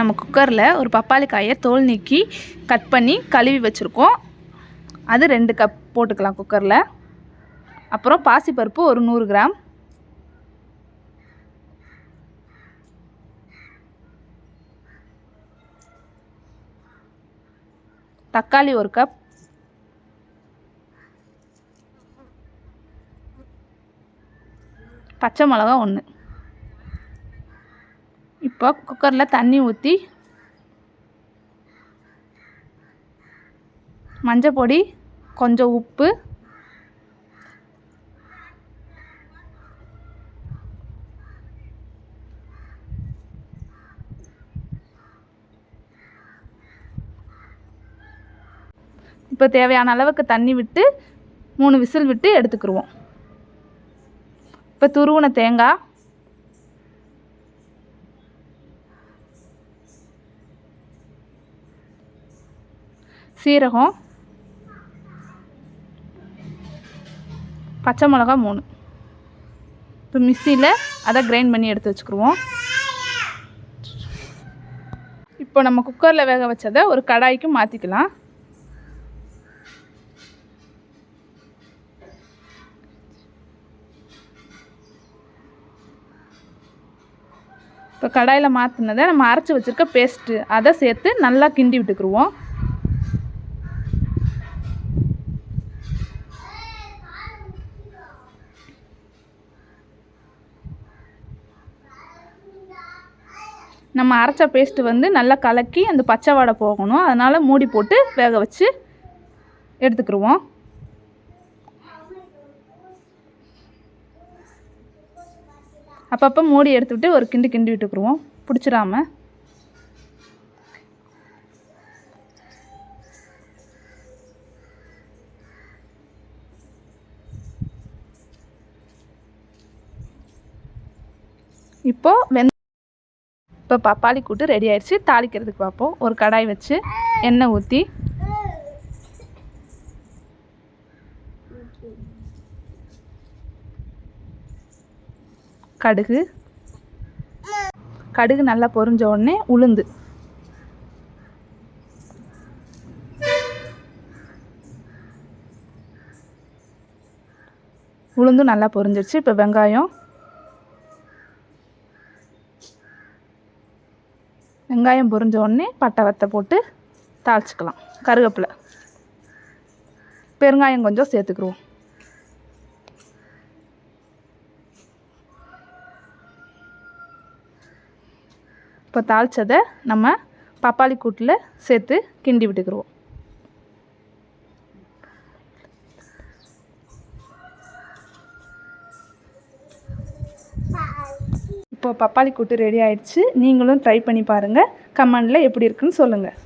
நம்ம குக்கரில் ஒரு பப்பாளி காயை தோல் நீக்கி கட் பண்ணி கழுவி வச்சுருக்கோம். அது ரெண்டு கப் போட்டுக்கலாம் குக்கரில் அப்புறம் பாசிப்பருப்பு ஒரு நூறு கிராம். தக்காளி ஒரு கப் பச்சை மிளகா ஒன்று இப்போ குக்கரில் தண்ணி ஊற்றி மஞ்சள் பொடி கொஞ்சம் உப்பு இப்போ தேவையான அளவுக்கு தண்ணி விட்டு மூணு விசில் விட்டு எடுத்துக்கிருவோம். இப்போ துருவின தேங்காய் சீரகம் பச்சை மிளகா மூணு. இப்போ மிக்சியில் அதை கிரைண்ட் பண்ணி எடுத்து வச்சுக்கிருவோம். இப்போ நம்ம குக்கரில் வேக வச்சதை ஒரு கடாய்க்கு மாற்றிக்கலாம் இப்போ கடாயில் மாற்றினதை நம்ம அரைச்சி வச்சுருக்க பேஸ்ட்டு அதை சேர்த்து நல்லா கிண்டி விட்டுக்குருவோம். நம்ம அரைச்ச பேஸ்ட்டு வந்து நல்லா கலக்கி அந்த பச்சை வாடை போகணும். அதனால் மூடி போட்டு வேக வச்சு எடுத்துக்கிடுவோம் அப்பப்போ மூடி எடுத்துக்கிட்டு ஒரு கிண்டு கிண்டி விட்டுக்குருவோம். பிடிச்சிடாம இப்போது வெந் இப்போ பப்பாளி கூட்டு ரெடி ஆயிடுச்சு தாளிக்கிறதுக்கு பார்ப்போம் ஒரு கடாய் வச்சு எண்ணெய் ஊற்றி கடுகு. கடுகு நல்லா பொரிஞ்ச உடனே உளுந்து. உளுந்தும் நல்லா பொரிஞ்சிருச்சு. இப்போ வெங்காயம். வெங்காயம் பொரிஞ்ச உடனே பட்டை வத்தை போட்டு தாளிச்சிக்கலாம். கருவேப்பிலை. பெருங்காயம் கொஞ்சம் சேர்த்துக்குருவோம். இப்போ தாளித்ததை நம்ம பப்பாளி கூட்டில் சேர்த்து கிண்டி விட்டுக்குருவோம். இப்போது பப்பாளி கூட்டு ரெடி ஆயிடுச்சு. நீங்களும் ட்ரை பண்ணி பாருங்கள் கமெண்டில் எப்படி இருக்குன்னு சொல்லுங்கள்